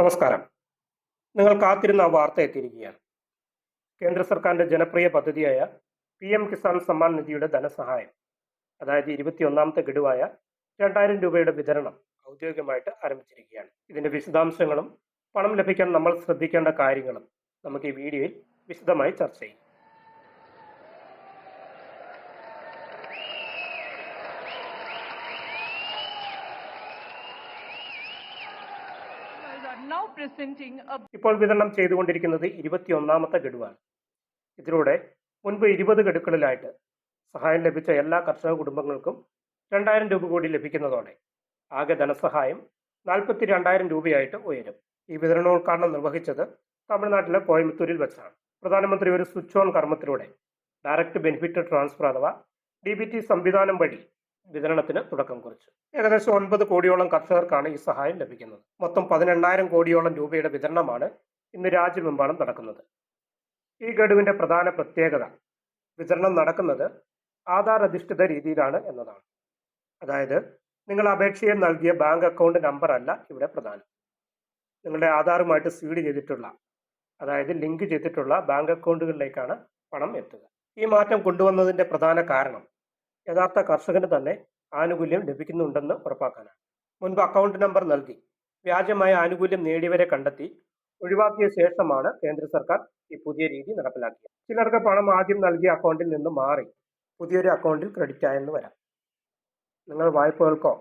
നമസ്കാരം. നിങ്ങൾ കാത്തിരുന്ന വാർത്ത എത്തിയിരിക്കുകയാണ്. കേന്ദ്ര സർക്കാരിന്റെ ജനപ്രിയ പദ്ധതിയായ പി എം കിസാൻ സമ്മാൻ നിധിയുടെ ധനസഹായം അതായത് ഇരുപത്തിയൊന്നാമത്തെ ഗഡുവായ രണ്ടായിരം രൂപയുടെ വിതരണം ഔദ്യോഗികമായിട്ട് ആരംഭിച്ചിരിക്കുകയാണ്. ഇതിന്റെ വിശദാംശങ്ങളും പണം ലഭിക്കാൻ നമ്മൾ ശ്രദ്ധിക്കേണ്ട കാര്യങ്ങളും നമുക്ക് ഈ വീഡിയോയിൽ വിശദമായി ചർച്ച ചെയ്യും. ഇപ്പോൾ വിതരണം ചെയ്തുകൊണ്ടിരിക്കുന്നത് ഇരുപത്തിയൊന്നാമത്തെ ഗഡുവാണ്. ഇതിലൂടെ മുൻപ് ഇരുപത് ഗഡുക്കളിലായിട്ട് സഹായം ലഭിച്ച എല്ലാ കർഷക കുടുംബങ്ങൾക്കും രണ്ടായിരം രൂപ കൂടി ലഭിക്കുന്നതോടെ ആകെ ധനസഹായം നാൽപ്പത്തി രണ്ടായിരം രൂപയായിട്ട് ഉയരും. ഈ വിതരണോദ്ഘാടനം നിർവഹിച്ചത് തമിഴ്നാട്ടിലെ കോയമ്പത്തൂരിൽ വെച്ചാണ്. പ്രധാനമന്ത്രി ഒരു സ്വിച്ച് ഓൺ കർമ്മത്തിലൂടെ ഡയറക്റ്റ് ബെനിഫിറ്റ് ട്രാൻസ്ഫർ അഥവാ ഡി ബി ടി സംവിധാനം വഴി വിതരണത്തിന് തുടക്കം കുറിച്ചു. ഏകദേശം ഒൻപത് കോടിയോളം കർഷകർക്കാണ് ഈ സഹായം ലഭിക്കുന്നത്. മൊത്തം പതിനെണ്ണായിരം കോടിയോളം രൂപയുടെ വിതരണമാണ് ഇന്ന് രാജ്യമെമ്പാടും നടക്കുന്നത്. ഈ ഗഡുവിന്റെ പ്രധാന പ്രത്യേകത വിതരണം നടക്കുന്നത് ആധാർ അധിഷ്ഠിത രീതിയിലാണ് എന്നതാണ്. അതായത് നിങ്ങൾ അപേക്ഷയിൽ നൽകിയ ബാങ്ക് അക്കൗണ്ട് നമ്പർ അല്ല ഇവിടെ പ്രധാനം. നിങ്ങളുടെ ആധാറുമായിട്ട് സീഡ് ചെയ്തിട്ടുള്ള അതായത് ലിങ്ക് ചെയ്തിട്ടുള്ള ബാങ്ക് അക്കൗണ്ടുകളിലേക്കാണ് പണം എത്തുക. ഈ മാറ്റം കൊണ്ടുവന്നതിന്റെ പ്രധാന കാരണം യഥാർത്ഥ കർഷകന് തന്നെ ആനുകൂല്യം ലഭിക്കുന്നുണ്ടെന്ന് ഉറപ്പാക്കാനാണ്. മുൻപ് അക്കൗണ്ട് നമ്പർ നൽകി. വ്യാജമായ ആനുകൂല്യം നേടിയവരെ കണ്ടെത്തി. ഒഴിവാക്കിയ ശേഷമാണ് കേന്ദ്ര സർക്കാർ ഈ പുതിയ രീതി നടപ്പിലാക്കിയത്. ചിലർക്ക് പണം ആദ്യം നൽകിയ അക്കൗണ്ടിൽ നിന്ന് മാറി പുതിയൊരു അക്കൗണ്ടിൽ ക്രെഡിറ്റ് ആയെന്ന് വരാം. നിങ്ങൾ വായ്പകൾക്കോ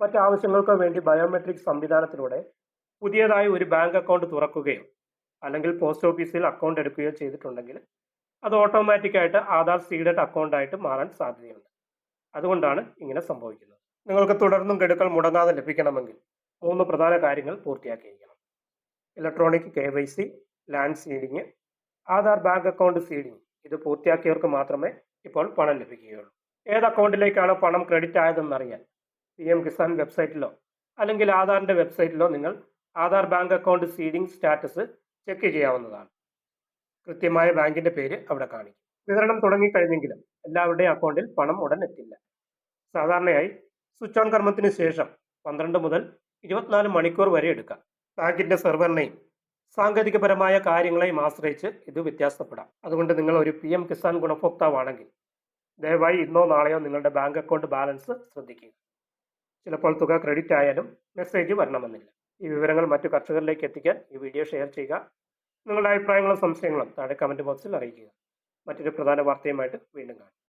മറ്റ് ആവശ്യങ്ങൾക്കോ വേണ്ടി ബയോമെട്രിക് സംവിധാനത്തിലൂടെ പുതിയതായി ഒരു ബാങ്ക് അക്കൗണ്ട് തുറക്കുകയോ അല്ലെങ്കിൽ പോസ്റ്റ് ഓഫീസിൽ അക്കൗണ്ട് എടുക്കുകയോ ചെയ്തിട്ടുണ്ടെങ്കിൽ അത് ഓട്ടോമാറ്റിക്കായിട്ട് ആധാർ സീഡഡ് അക്കൗണ്ടായിട്ട് മാറാൻ സാധ്യതയുണ്ട്. അതുകൊണ്ടാണ് ഇങ്ങനെ സംഭവിക്കുന്നത്. നിങ്ങൾക്ക് തുടർന്നും ഗഡുക്കൾ മുടങ്ങാതെ ലഭിക്കണമെങ്കിൽ മൂന്ന് പ്രധാന കാര്യങ്ങൾ പൂർത്തിയാക്കിയിരിക്കണം. Electronic K Y C land seeding Aadhaar bank account seeding ഇത് പൂർത്തിയാക്കിയവർക്ക് മാത്രമേ ഇപ്പോൾ പണം ലഭിക്കുകയുള്ളൂ. ഏത് അക്കൗണ്ടിലേക്കാണ് പണം ക്രെഡിറ്റ് ആയതെന്നറിയാൻ പി എം കിസാൻ വെബ്സൈറ്റിലോ അല്ലെങ്കിൽ ആധാറിന്റെ വെബ്സൈറ്റിലോ നിങ്ങൾ Aadhaar bank account seeding status check ചെയ്യാവുന്നതാണ്. കൃത്യമായ ബാങ്കിന്റെ പേര് അവിടെ കാണിക്കും. വിതരണം തുടങ്ങിക്കഴിഞ്ഞെങ്കിലും എല്ലാവരുടെയും അക്കൗണ്ടിൽ പണം ഉടൻ എത്തില്ല. സാധാരണയായി സ്വിച്ച് ഓൺ കർമ്മത്തിന് ശേഷം പന്ത്രണ്ട് മുതൽ ഇരുപത്തിനാല് മണിക്കൂർ വരെ എടുക്കാം. ബാങ്കിന്റെ സെർവറിനെയും സാങ്കേതികപരമായ കാര്യങ്ങളെയും ആശ്രയിച്ച് ഇത് വ്യത്യാസപ്പെടാം. അതുകൊണ്ട് നിങ്ങൾ ഒരു പി എം കിസാൻ ഗുണഭോക്താവാണെങ്കിൽ ദയവായി ഇന്നോ നാളെയോ നിങ്ങളുടെ ബാങ്ക് അക്കൗണ്ട് ബാലൻസ് ശ്രദ്ധിക്കുക. ചിലപ്പോൾ തുക ക്രെഡിറ്റ് ആയാലും മെസ്സേജ് വരണമെന്നില്ല. ഈ വിവരങ്ങൾ മറ്റു കർഷകരിലേക്ക് എത്തിക്കാൻ ഈ വീഡിയോ ഷെയർ ചെയ്യുക. നിങ്ങളുടെ അഭിപ്രായങ്ങളും സംശയങ്ങളും താഴെ കമന്റ് ബോക്സിൽ അറിയിക്കുക. മറ്റൊരു പ്രധാന വാർത്തയുമായിട്ട് വീണ്ടും കാണാം.